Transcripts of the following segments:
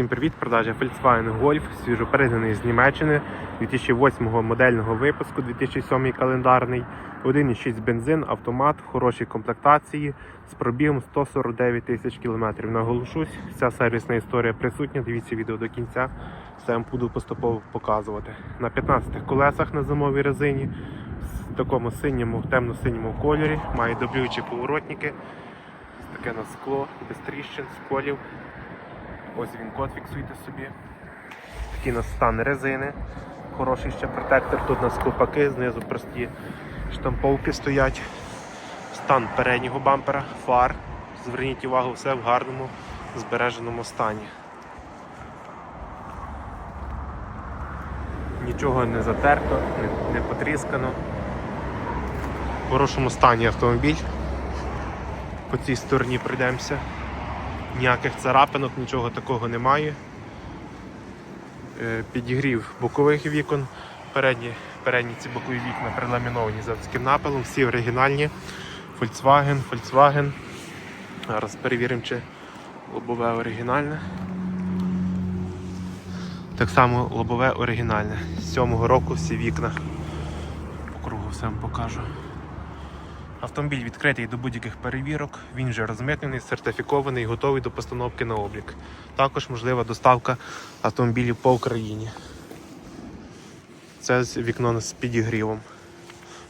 Всім привіт, продажа Volkswagen Golf, свіжопереданий з Німеччини 2008 модельного випуску, 2007 календарний, 1,6 бензин, автомат, в хорошій комплектації з пробігом 149 тисяч кілометрів. Наголошусь, вся сервісна історія присутня. Дивіться відео до кінця. Все вам буду поступово показувати. На 15 колесах на зимовій резині, в такому синьому, темно-синьому кольорі, має дублюючі поворотники, таке на скло, без тріщин, сколів. Ось він код фіксуйте собі. Такий у нас стан резини. Хороший ще протектор. Тут у нас ковпаки, знизу прості штамповки стоять. Стан переднього бампера, фар. Зверніть увагу, все в гарному збереженому стані. Нічого не затерто, не, не потріскано. В хорошому стані автомобіль. По цій стороні пройдемося. Ніяких царапинок, нічого такого немає. Е, Підігрів бокових вікон. Передні, передні ці бокові вікна переламіновані заводським напилом, всі оригінальні. Volkswagen, Volkswagen. Зараз перевіримо, чи лобове оригінальне. Так само лобове оригінальне. З 7-го року всі вікна. По кругу все вам покажу. Автомобіль відкритий до будь-яких перевірок, він вже розмитнений, сертифікований, готовий до постановки на облік. Також можлива доставка автомобілів по Україні. Це вікно з підігрівом.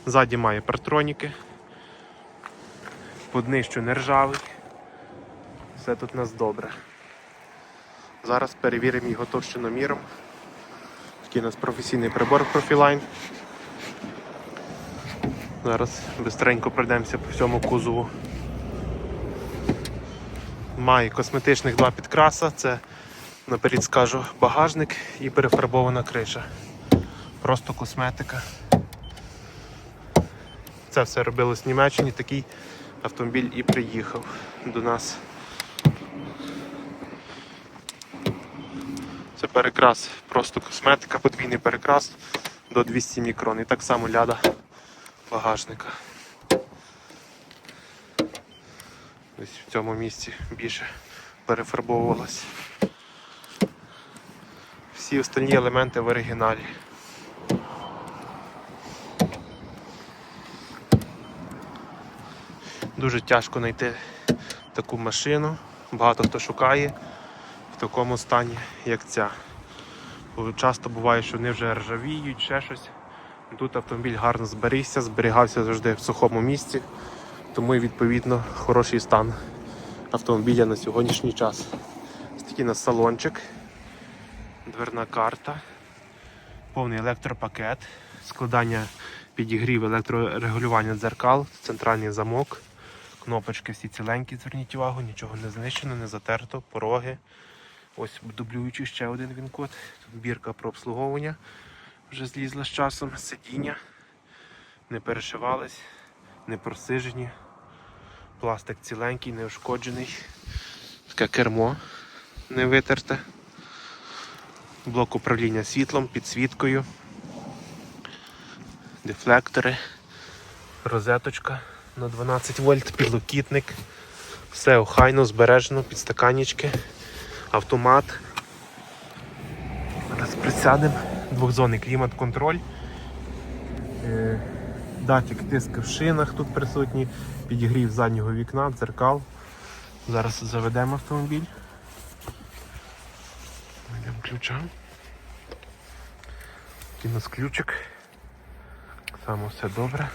Ззаді має партроніки. По днищу не ржавий. Все тут у нас добре. Зараз перевіримо його товщиноміром. Такий у нас професійний прибор Profiline. Зараз бистренько пройдемося по всьому кузову. Має косметичних два підкраса, це наперед скажу багажник і перефарбована криша. Просто косметика. Це все робилось в Німеччині, такий автомобіль і приїхав до нас. Це перекрас, просто косметика, подвійний перекрас до 200 мікрон. І так само ляда багажника. Ось в цьому місці більше перефарбовувалось. Всі остальні елементи в оригіналі. Дуже тяжко знайти таку машину. Багато хто шукає в такому стані, як ця. Бо Часто буває, що вони вже ржавіють, ще щось. Тут автомобіль гарно зберігся, зберігався завжди в сухому місці, тому і відповідно хороший стан автомобіля на сьогоднішній час. Ось такий у нас салончик, дверна карта, повний електропакет, складання підігрів, електрорегулювання дзеркал, центральний замок, кнопочки всі ціленькі, зверніть увагу, нічого не знищено, не затерто, пороги. Ось дублюючий ще один він-код. Тут бірка про обслуговування вже злізла з часом, сидіння, не перешивались, не просижені. Пластик ціленький, не ушкоджений. Таке кермо не витерте. Блок управління світлом, підсвіткою. Дефлектори, розеточка на 12 вольт, підлокітник. Все охайно, збережено, підстаканнички, автомат. Зараз присядемо двохзонний клімат-контроль. Е, Датчик тиску в шинах тут присутній, підігрів заднього вікна, дзеркал. Зараз заведемо автомобіль. Йдемо ключа. Такий у нас ключик. Само все добре.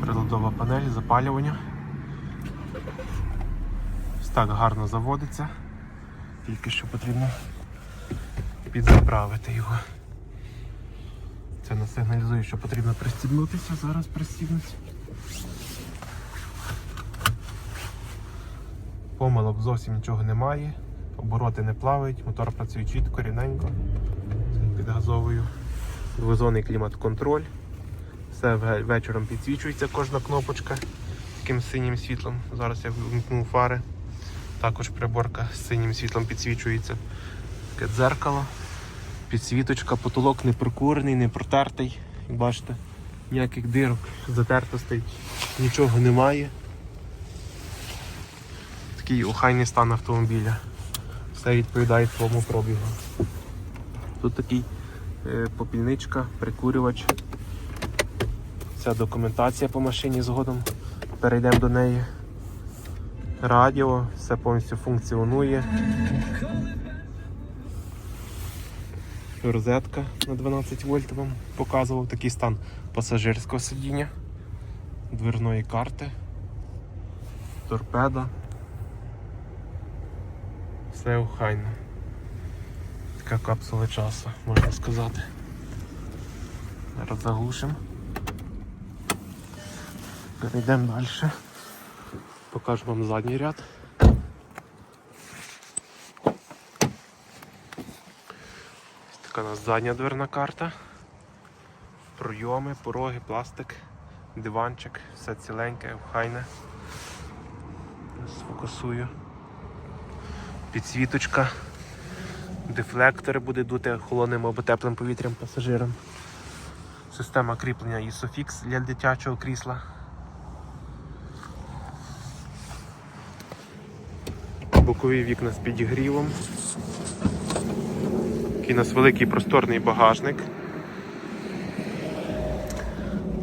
Приладова панель, запалювання. Так гарно заводиться. Тільки що потрібно підзаправити його. Це нас сигналізує, що потрібно пристібнутися. Зараз пристібнуться. Помилок зовсім нічого немає. Обороти не плавають, мотор працює чітко, рівненько. Під газовою. Двозонний клімат-контроль. Все вечором підсвічується кожна кнопочка таким синім світлом. Зараз я вимкну фари. Також приборка з синім світлом підсвічується. Таке дзеркало, підсвіточка, потолок не прокурений, не протертий. Як бачите, ніяких дирок, затертостей, нічого немає. такий охайний стан автомобіля. Все відповідає своєму пробігу. Тут такий е, попільничка, прикурювач. Вся документація по машині згодом. Перейдемо до неї. Радіо, все повністю функціонує. Розетка на 12 вольт вам показував такий стан пасажирського сидіння, дверної карти, торпеда. Все охайно. Така капсула часу, можна сказати. Зараз заглушимо. Перейдемо далі. Покажу вам задній ряд. Ось така у нас задня дверна карта. Пройоми, пороги, пластик, диванчик, все ціленьке, охайне. Сфокусую. Підсвіточка. Дефлектори буде дути холодним або теплим повітрям пасажирам. Система кріплення ISOFIX для дитячого крісла. Бокові вікна з підігрівом. Такий у нас великий просторний багажник.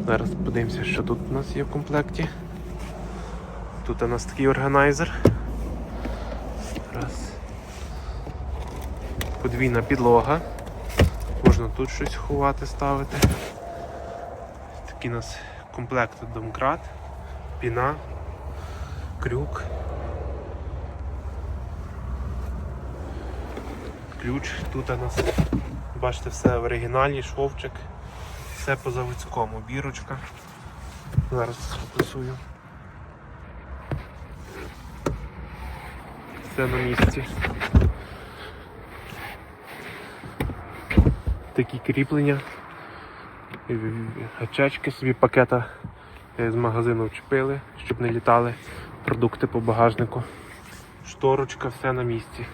Зараз подивимося, що тут у нас є в комплекті. Тут у нас такий органайзер. Раз. Подвійна підлога. Можна тут щось ховати, ставити. Такий у нас комплект домкрат, піна, крюк. Ключ тут у нас, бачите, все в оригіналі, шовчик, все по заводському, бірочка. Зараз сфокусую. Все на місці. Такі кріплення, гачечки собі пакета е, з магазину вчепили, щоб не літали продукти по багажнику. Шторочка, все на місці.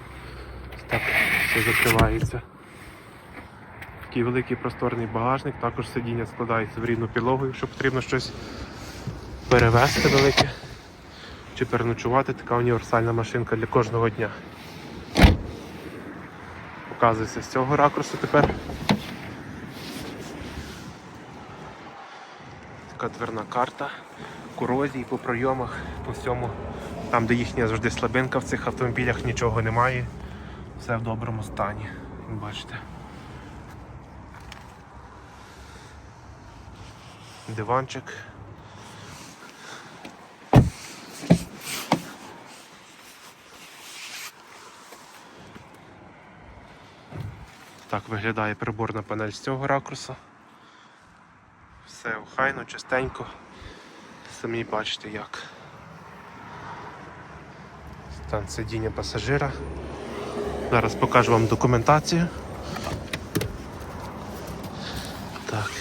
Все закривається. Такий великий просторний багажник, також сидіння складається в рівну підлогу, якщо потрібно щось перевезти велике чи переночувати, така універсальна машинка для кожного дня. Показується з цього ракурсу тепер. Така дверна карта, корозії по пройомах, по всьому. Там, де їхня завжди слабинка в цих автомобілях, нічого немає. Все в доброму стані, як бачите. Диванчик. Так виглядає приборна панель з цього ракурсу. Все охайно, чистенько. Самі бачите як. Стан сидіння пасажира. Зараз покажу вам документацію. Так.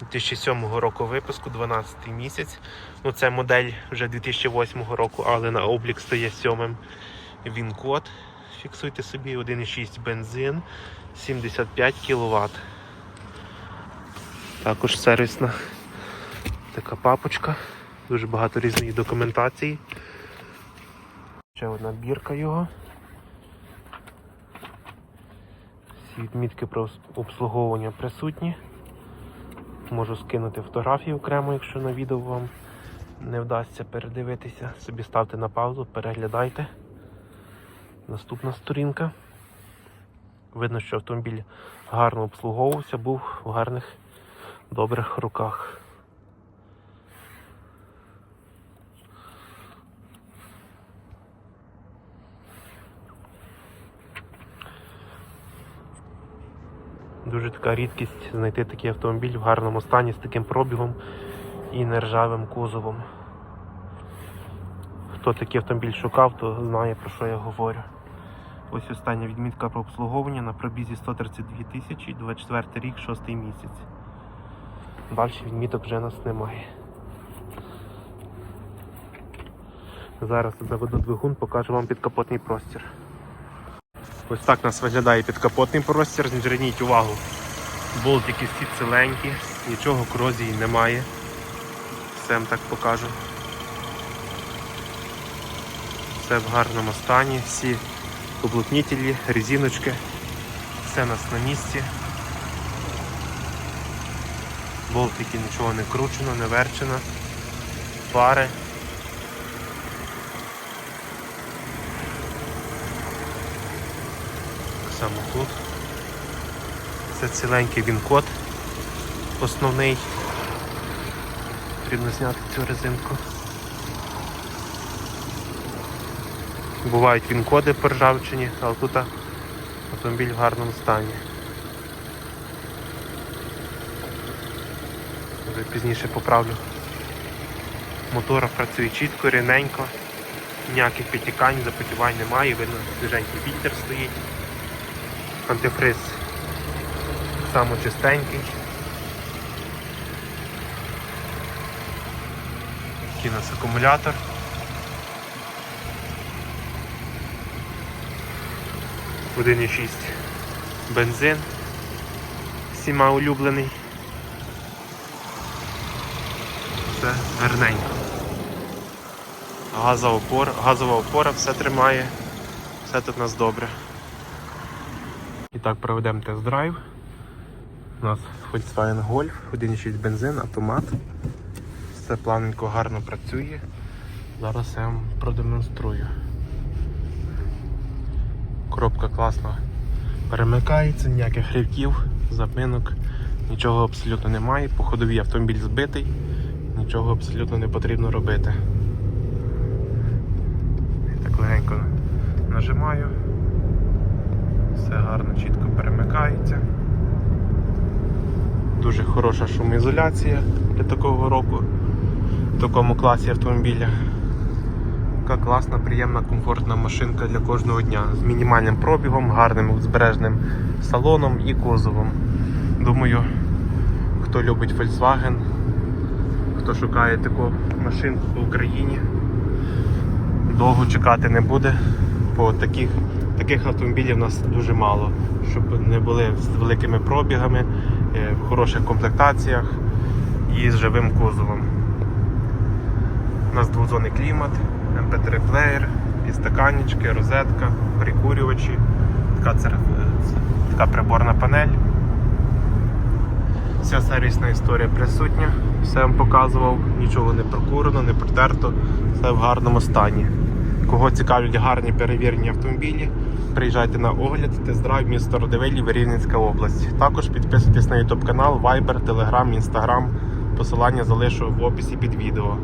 2007 року випуску, 12 місяць. Ну це модель вже 2008 року, але на облік стає сьомим. Він код. Фіксуйте собі 1,6 бензин, 75 кВт. Також сервісна така папочка. Дуже багато різної документації. Ще одна бірка його. Всі відмітки про обслуговування присутні. Можу скинути фотографії окремо, якщо на відео вам не вдасться передивитися. Собі ставте на паузу, переглядайте. Наступна сторінка. Видно, що автомобіль гарно обслуговувався, був в гарних, добрих руках. Дуже така рідкість знайти такий автомобіль в гарному стані з таким пробігом і нержавим кузовом. Хто такий автомобіль шукав, то знає про що я говорю. Ось остання відмітка про обслуговування на пробізі 132 тисячі, 24 рік, 6 місяць. Далі відміток вже нас немає. Зараз заведу двигун, покажу вам підкапотний простір. Ось так у нас виглядає підкапотний простір. Зверніть увагу. Болтики всі ціленькі, нічого корозії немає. Все вам так покажу. Все в гарному стані, всі уплотнітелі, резиночки, все у нас на місці. Болтики нічого не кручено, не верчено. Пари. Так само тут. Це ціленький він-код основний. Потрібно зняти цю резинку. Бувають він-коди поржавчені, але тут автомобіль в гарному стані. Вже пізніше поправлю. Мотор працює чітко, рівненько, ніяких підтікань, запотівань немає, видно свіженький вітер стоїть. Антифриз так само чистенький. Такий у нас акумулятор. Один і шість бензин. Всіма улюблений. Все гарненько. Газова опора, газова опора все тримає. Все тут у нас добре. Так, проведемо тест-драйв. У нас Volkswagen Golf, 1,6 бензин, автомат. Все плавненько гарно працює. Зараз я вам продемонструю. Коробка класно перемикається, ніяких рівків, запинок, нічого абсолютно немає. По ходовій автомобіль збитий, нічого абсолютно не потрібно робити. І так легенько нажимаю. Все гарно, чітко перемикається. Дуже хороша шумоізоляція для такого року, в такому класі автомобіля. Така класна, приємна, комфортна машинка для кожного дня з мінімальним пробігом, гарним збережним салоном і кузовом. Думаю, хто любить Volkswagen, хто шукає таку машинку в Україні, довго чекати не буде, бо таких, таких автомобілів у нас дуже мало, щоб не були з великими пробігами, е, в хороших комплектаціях і з живим кузовом. У нас двозонний клімат, MP3 плеєр, підстаканнички, розетка, прикурювачі, така, цер- така приборна панель. Вся сервісна історія присутня, все вам показував, нічого не прокурено, не протерто, все в гарному стані. Кого цікавлять гарні перевірені автомобілі, приїжджайте на огляд, тест-драйв місто Родивилів, Рівненська область. Також підписуйтесь на YouTube канал, Viber, Telegram, Instagram. Посилання залишу в описі під відео.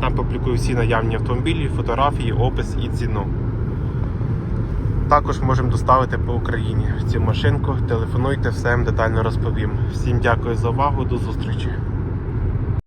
Там публікую всі наявні автомобілі, фотографії, опис і ціну. Також можемо доставити по Україні цю машинку. Телефонуйте, все детально розповім. Всім дякую за увагу, до зустрічі.